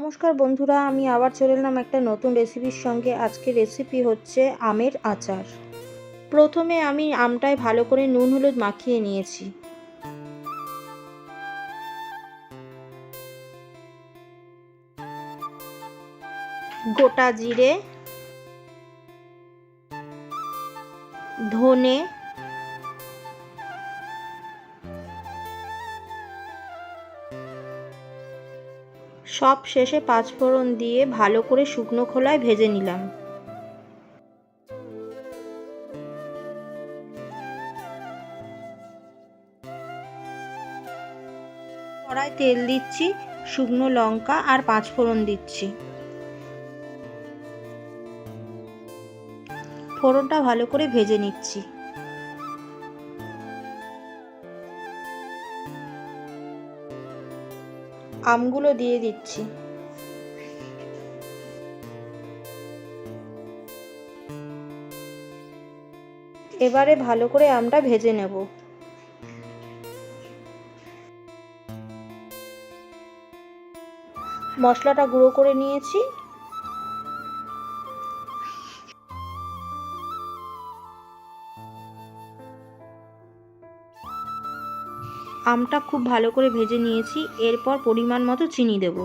নমস্কার বন্ধুরা, আমি আবার চলে এলাম একটা নতুন রেসিপির সঙ্গে। আজকে রেসিপি হচ্ছে আমের আচার। প্রথমে আমি আমটায় ভালো করে নুন হলুদ মাখিয়ে নিয়েছি। গোটা জিরে, ধনে সব শেষে পাঁচফোড়ন দিয়ে ভালো করে শুকনো খোলায় ভেজে নিলাম। কড়াই তেল দিচ্ছি, শুকনো লঙ্কা আর পাঁচফোড়ন দিচ্ছি। ফোড়নটা ভালো করে ভেজে নিচ্ছি। আমগুলো দিয়ে দিচ্ছি। এবারে ভালো করে আমটা ভেজে নেব। মশলাটা গুঁড়ো করে নিয়েছি। আমটা খুব ভালো করে ভেজে নিয়েছি এরপর পরিমাণ মতো চিনি দেব।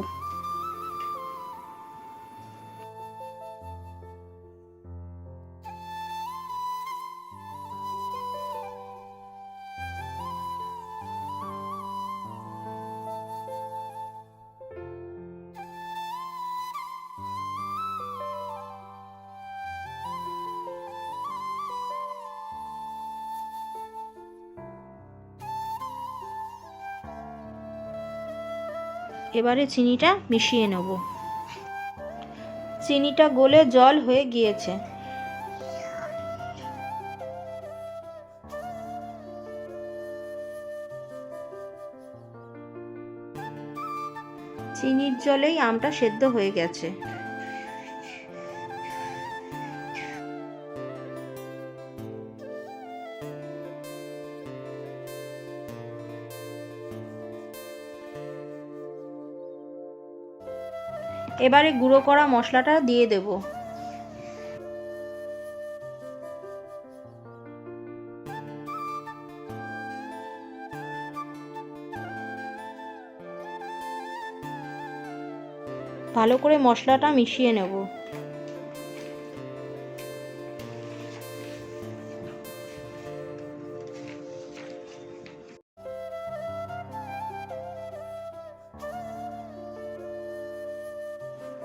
এবারে চিনিটা মিশিয়ে নেব। চিনিটা গলে জল হয়ে গিয়েছে। চিনির জলেই আমটা সেদ্ধ হয়ে গেছে। এবারে গুঁড়ো করা মশলাটা দিয়ে দেব। ভালো করে মশলাটা মিশিয়ে নেব।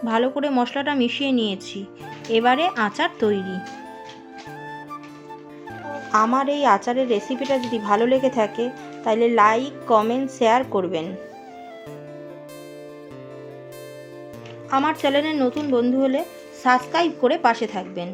ভালো করে মশলাটা মিশিয়ে নিয়েছি। এবারে আচার তৈরি। আমার এই আচারের রেসিপিটা যদি ভালো লেগে থাকে তাহলে লাইক, কমেন্ট, শেয়ার করবেন। আমার চ্যানেলের নতুন বন্ধু হলে সাবস্ক্রাইব করে পাশে থাকবেন।